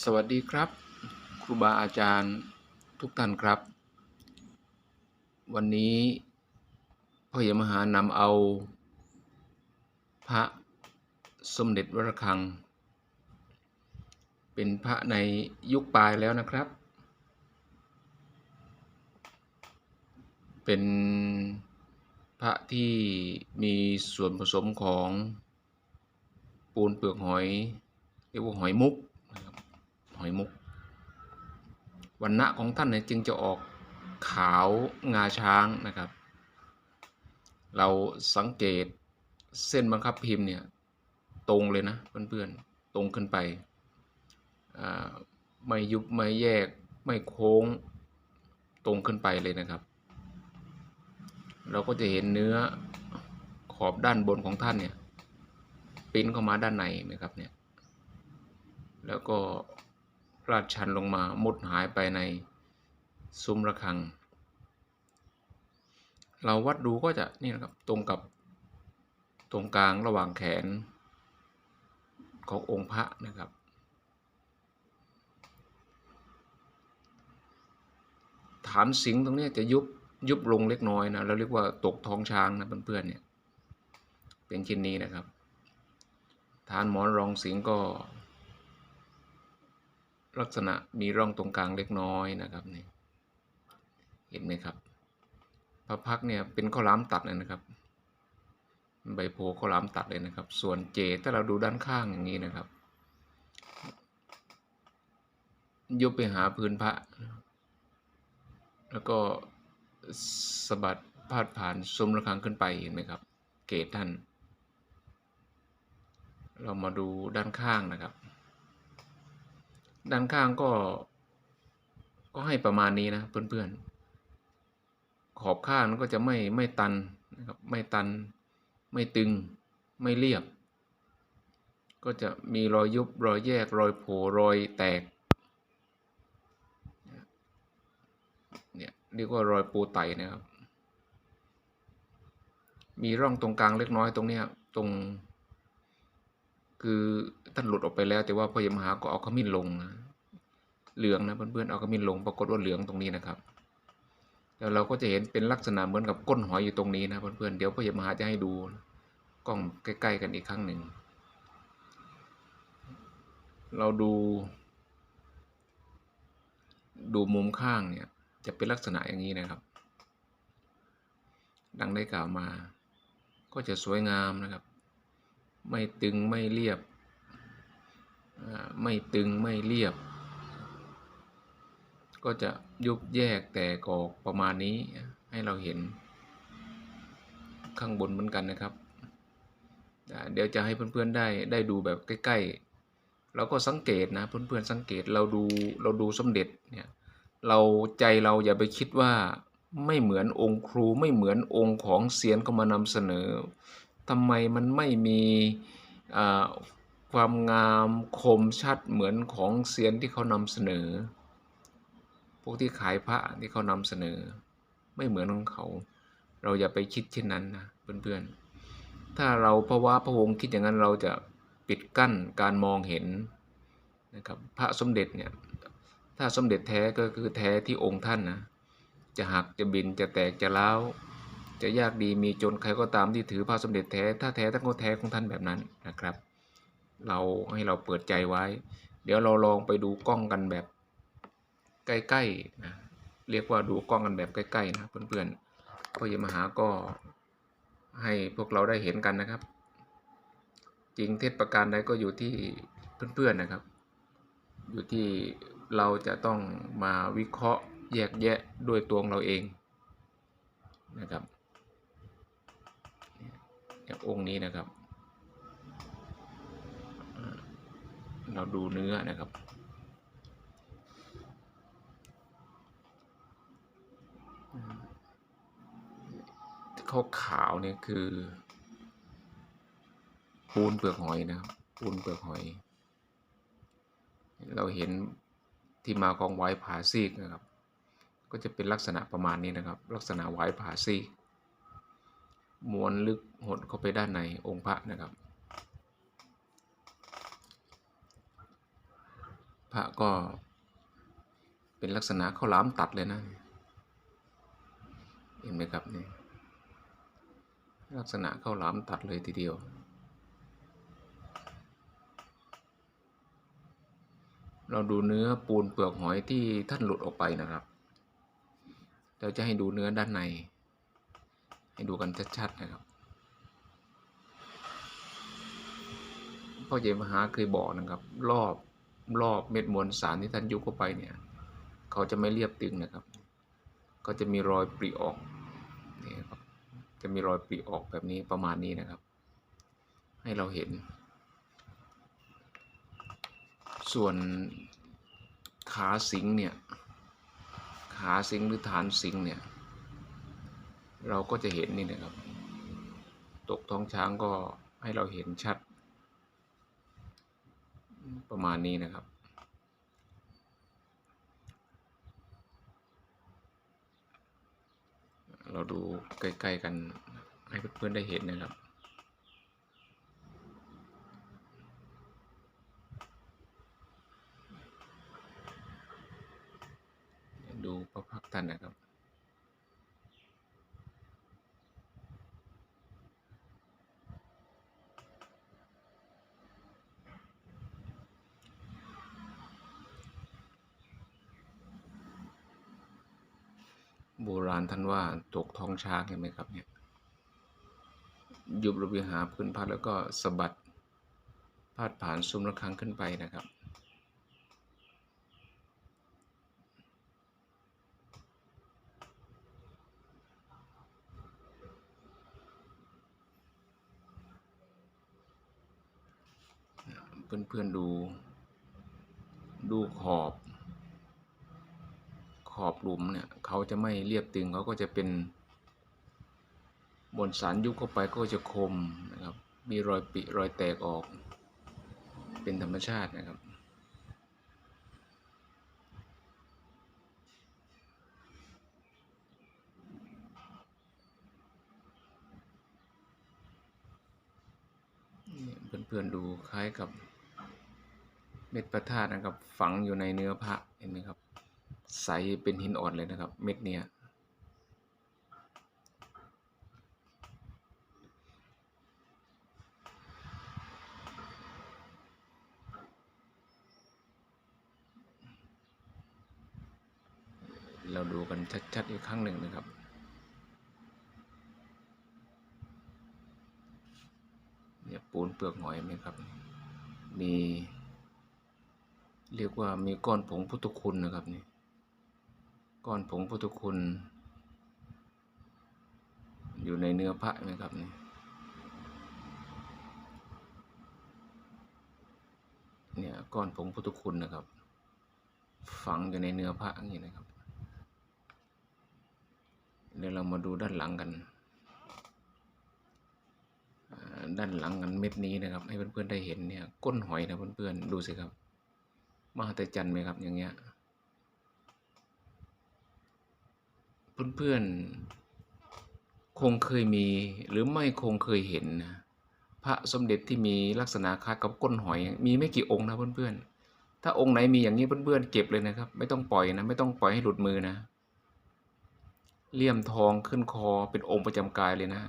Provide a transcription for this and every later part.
สวัสดีครับ ครูบาอาจารย์ทุกท่านครับ วันนี้พ่อใหญ่มหานำเอา พระสมเด็จวรคัง เป็นพระในยุคปลายแล้วนะครับ เป็นพระที่มีส่วนผสมของปูนเปลือกหอย เรียกว่าหอยมุก อยมุกวันณะของท่านเนี่ยจึงจะออกขาวงาช้างนะครับ เราสังเกตเส้นบังคับพิมพ์เนี่ยตรงเลยนะเพื่อนๆตรงขึ้นไป ไม่ยุบไม่แยกไม่โค้งตรงขึ้นไปเลยนะครับ เราก็จะเห็นเนื้อขอบด้านบนของท่านเนี่ยปิ้นเข้ามาด้านในนะครับเนี่ยแล้วก็ ลาดชันลงมามุดหายไปในซุ้มระฆัง เราวัดดูก็จะนี่นะครับตรงกับตรงกลางระหว่างแขนขององค์พระนะครับ ฐานสิงห์ตรงนี้จะยุบยุบลงเล็กน้อยนะเราเรียกว่าตกท้องช้างนะเพื่อนๆเนี่ยเป็นชิ้นนี้นะครับ ฐานหมอนรองสิงห์ก็ ลักษณะมีร่องตรงกลางเล็กน้อยนะครับนี่เห็นไหมครับพระพักเนี่ยเป็นข้าวหลามตัดเลยนะครับ ใบโพข้าวหลามตัดเลยนะครับ ส่วนเจถ้าเราดูด้านข้างอย่างนี้นะครับยกไปหาพื้นพระ แล้วก็สะบัดพาดผ่านซุ้มระฆังขึ้นไปเห็นไหมครับ เกตท่าน เรามาดูด้านข้างนะครับ ด้านข้างก็ ก็ให้ประมาณนี้นะเพื่อนๆ ขอบข้างนั้นก็จะไม่ไม่ตันนะครับไม่ตัน ไม่ตึง ไม่เรียบ ก็จะมีรอยยุบรอยแยกรอยโผล่รอยแตกเนี่ยเรียกว่ารอยปูไตนะครับ มีร่องตรงกลางเล็กน้อยตรงเนี้ยตรง คือท่านหลุดออกไปแล้ว แต่ว่าพอยมหาก็เอาขมิ้นลงนะเหลืองนะเพื่อนๆเอาขมิ้นลงปรากฏว่าเหลืองตรงนี้นะครับแล้วเราก็จะเห็นเป็นลักษณะเหมือนกับก้นหอยอยู่ตรงนี้นะเพื่อนๆเดี๋ยวพอยมหาจะให้ดูกล้องใกล้ ๆ กันอีกครั้งหนึ่งเราดู ดูมุมข้างเนี่ย จะเป็นลักษณะอย่างนี้นะครับ ดังได้กล่าวมา ก็จะสวยงามนะครับ ไม่ตึงไม่เรียบ ไม่ตึงไม่เรียบ ก็จะยุบแยกแตกออกประมาณนี้ให้เราเห็น ข้างบนเหมือนกันนะครับ เดี๋ยวจะให้เพื่อนๆได้ได้ดูแบบใกล้ๆ เราก็สังเกตนะเพื่อนๆสังเกตเราดูเราดูสมเด็จเนี่ยเราใจเราอย่าไปคิดว่าไม่เหมือนองค์ครูไม่เหมือนองค์ของเซียนเขามานำเสนอ ทำไมมันไม่มีความงามคมชัดเหมือนของเซียนที่เขานำเสนอ พวกที่ขายพระที่เขานำเสนอ ไม่เหมือนของเขา เราอย่าไปคิดเช่นนั้นนะเพื่อนๆ ถ้าเราพระวะพระวงคิดอย่างนั้นเราจะปิดกั้นการมองเห็นนะครับพระสมเด็จเนี่ยถ้าสมเด็จแท้ก็คือแท้ที่องค์ท่านนะจะหักจะบินจะแตกจะเล้า จะยากดีมีจนใครก็ตามที่ถือพระสมเด็จแท้ ถ้าแท้ท่านก็แท้ของท่านแบบนั้นนะครับ เราให้เราเปิดใจไว้ เดี๋ยวเราลองไปดูกล้องกันแบบใกล้ๆนะเรียกว่าดูกล้องกันแบบใกล้ๆนะเพื่อนๆพ่อเยมหาก็ให้พวกเราได้เห็นกันนะครับ จริงเท็จประการใดก็อยู่ที่เพื่อนๆนะครับ อยู่ที่เราจะต้องมาวิเคราะห์แยกแยะด้วยตัวเราเองนะครับ อย่างองค์นี้นะครับ เราดูเนื้อนะครับขาวขาวเนี่ยคือ ปูนเปลือกหอยนะครับ ปูนเปลือกหอย เราเห็นที่มาของไว้ผาซีกนะครับ ก็จะเป็นลักษณะประมาณนี้นะครับ ลักษณะไว้ผาซีก ม้วนลึกหดเข้าไปด้านในองค์พระนะครับ พระก็เป็นลักษณะข้าวหลามตัดเลยนะ เห็นไหมครับนี่ลักษณะข้าวหลามตัดเลยทีเดียวเราดูเนื้อปูนเปลือกหอยที่ท่านหลุดออกไปนะครับ เราจะให้ดูเนื้อด้านใน ให้ดูกันชัดๆนะครับพ่อเจมหาเคยบอกนะครับ รอบรอบเม็ดมวลสารที่ท่านยุบเข้าไปเนี่ย เขาจะไม่เรียบตึงนะครับ ก็จะมีรอยปริออกนี่ครับจะมีรอยปริออกแบบนี้ประมาณนี้นะครับ ให้เราเห็น ส่วนขาสิงเนี่ยขาสิงหรือฐานสิงเนี่ย เราก็จะเห็นนี่นะครับ ตกท้องช้างก็ให้เราเห็นชัด ประมาณนี้นะครับ เราดูใกล้ๆกันให้เพื่อนๆได้เห็นนะครับดูพระพักตร์ท่านนะครับ โบราณท่านว่าตกท้องช้างเห็นไหมครับเนี่ยยุบระเบียงหาพื้นพัดแล้วก็สะบัดพาดผ่านซุ้มระฆังขึ้นไปนะครับ เพื่อนๆดู ดูขอบ อบหลุมเนี่ยเขาจะไม่เรียบตึงเขาก็จะเป็น บนสารยุบเข้าไปก็จะคมนะครับ มีรอยปิรอยแตกออก เป็นธรรมชาตินะครับเพื่อนๆดูคล้ายกับเม็ดพระธาตุนะครับฝังอยู่ในเนื้อพระเห็นไหมครับ ใสเป็นหินอ่อนเลยนะครับ เม็ดเนี้ยเราดูกันชัดๆอีกครั้งหนึ่งนะครับ เนี่ยปูนเปลือกหอยไหมครับ มี เรียกว่ามีก้อนผงพุทธคุณนะครับนี่ ก้อนผงพุทธคุณ อยู่ในเนื้อพระไหมครับนี่เนี่ยก้อนผงพุทธคุณนะครับ ฝังอยู่ในเนื้อพระนี้นะครับ เดี๋ยวเรามาดูด้านหลังกัน ด้านหลังกันเม็ดนี้นะครับ ให้เพื่อนๆได้เห็นเนี่ย ก้นหอยนะเพื่อนๆดูสิครับ มหัศจรรย์ไหมครับอย่างเงี้ย เพื่อนๆ คงเคยมีหรือไม่คงเคยเห็นนะพระสมเด็จที่มีลักษณะคล้ายกับก้นหอย มีไม่กี่องค์นะเพื่อนๆ ถ้าองค์ไหนมีอย่างนี้เพื่อนๆ เก็บเลยนะครับ ไม่ต้องปล่อยนะ ไม่ต้องปล่อยให้หลุดมือนะ เลี่ยมทองขึ้นคอเป็นองค์ประจำกายเลยนะ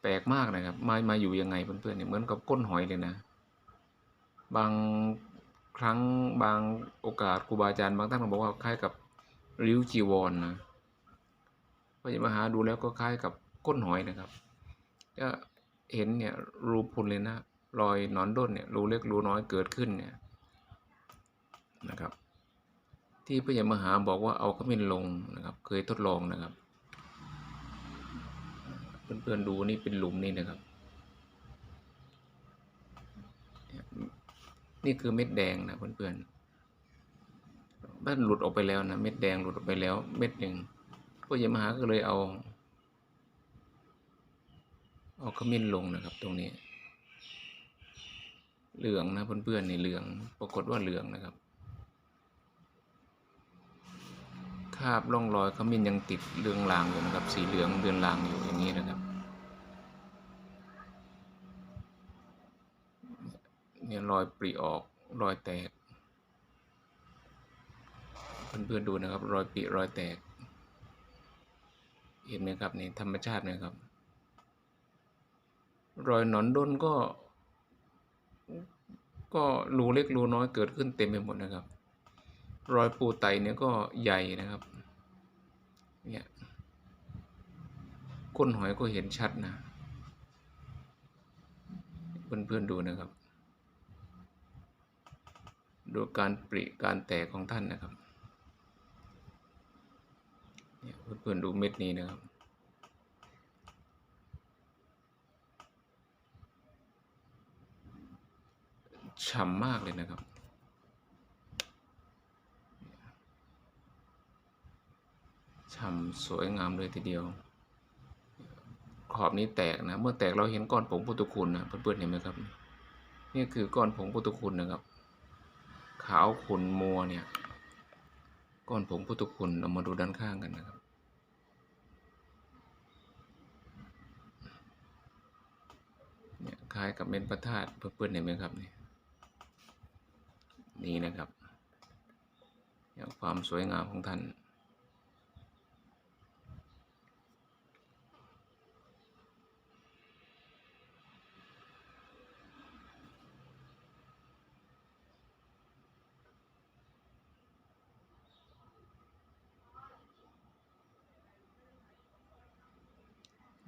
แปลกมากนะครับ มามาอยู่ยังไงเพื่อนๆเนี่ยเหมือนกับก้นหอยเลยนะ บางครั้งบางโอกาสครูบาอาจารย์บางท่านก็บอกว่าคล้ายกับ ริ้วจีวรนนะพระยมาหาดูแล้วก็คล้ายกับก้นหอยนะครับก็เห็นเนี่ยรูพุนเลยนะรอยหนอนด้นเนี่ยรูเล็กรูน้อยเกิดขึ้นเนี่ยนะครับ ที่พระยมหาบอกว่าเอาขมิ้นลงนะครับ เคยทดลองนะครับ เพื่อนๆดูนี่เป็นหลุมนี่นะครับ นี่คือเม็ดแดงนะเพื่อนๆ บ้านหลุดออกไปแล้วนะเม็ดแดงหลุดออกไปแล้ว เม็ดหนึ่งพระยมหาก็เลยเอาเอาขมิ้นลงนะครับ ตรงนี้ เหลืองนะเพื่อนๆในเหลือง ปรากฏว่าเหลืองนะครับคาบร่องรอยขมิ้นยังติดเรืองรางอยู่นะครับ สีเหลืองเดือนรางอยู่อย่างนี้นะครับ เนี่ยรอยปริออกรอยแตก เพื่อนๆดูนะครับ รอยปีรอยแตก เห็นไหมครับนี่ธรรมชาตินะครับ รอยหนอนด้นก็ ก็รูเล็กรูน้อยเกิดขึ้นเต็มไปหมดนะครับ รอยปูไตเนี่ยก็ใหญ่นะครับ เนี่ยก้นหอยก็เห็นชัดนะ เพื่อนๆดูนะครับดูการปริการแตกของท่านนะครับ เนี่ยเพื่อนๆดูเม็ดนี้นะครับ ฉ่ำมากเลยนะครับ ฉ่ำสวยงามเลยทีเดียว ขอบนี้แตกนะ เมื่อแตกเราเห็นก้อนผงพุตุคุณนะ เพื่อนๆเห็นไหมครับ นี่คือก้อนผงพุตุคุณนะครับ ขาวขุ่นมัวเนี่ยก้อนผงพุตุคุณ เรามาดูด้านข้างกันนะครับ เนี่ยค ล้ายกับเม็ดพระธาตุเพื่อนๆเห็นไหมครับนี่นี่นะครับอย่างความสวยงามของท่าน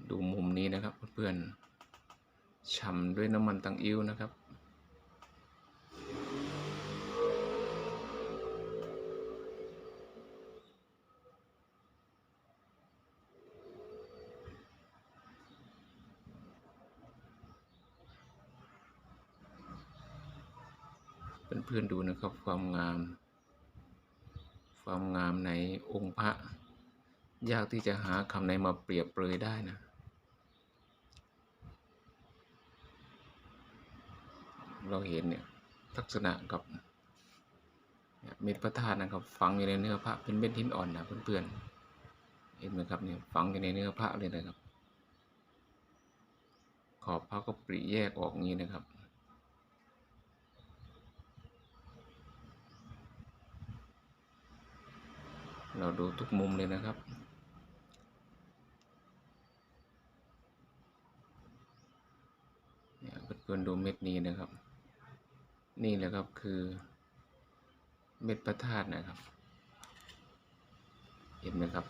ดูมุมนี้นะครับเพื่อนๆ ฉ่ำด้วยน้ำมันตังอิ้วนะครับ เพื่อนๆดูนะครับความงาม ความงามในองค์พระ ยากที่จะหาคำไหนมาเปรียบเปรยได้นะ เราเห็นเนี่ยลักษณะกับเม็ดพระธาตุนะครับ ฝังอยู่ในเนื้อพระเป็นเม็ดหินอ่อนนะเพื่อนๆเห็นไหมครับเนี่ยฝังอยู่ในเนื้อพระเลยนะครับ ขอบพระก็ปริแยกออกงี้นะครับเราดูทุกมุมเลยนะครับ เนี่ยเพื่อนๆดูเม็ดนี้นะครับ นี่แหละครับคือเม็ดพระธาตุนะครับ เห็นไหมครับ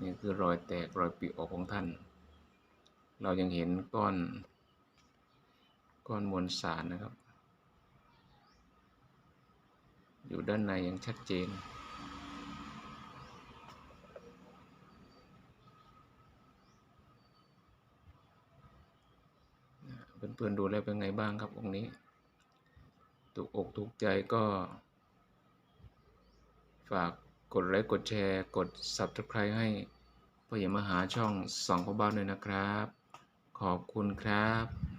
นี่คือรอยแตกรอยปริออกของท่าน เรายังเห็นก้อน ก้อนมวลสารนะครับ อยู่ด้านในอย่างชัดเจน เพื่อนๆดูแล้วเป็นไงบ้างครับองค์นี้ถูกอกถูกใจก็ ฝากกดไลค์กดแชร์กด Subscribe ให้พ่อใหญ่มาหาช่องสองพ่อบ้านด้วยนะครับ ขอบคุณครับ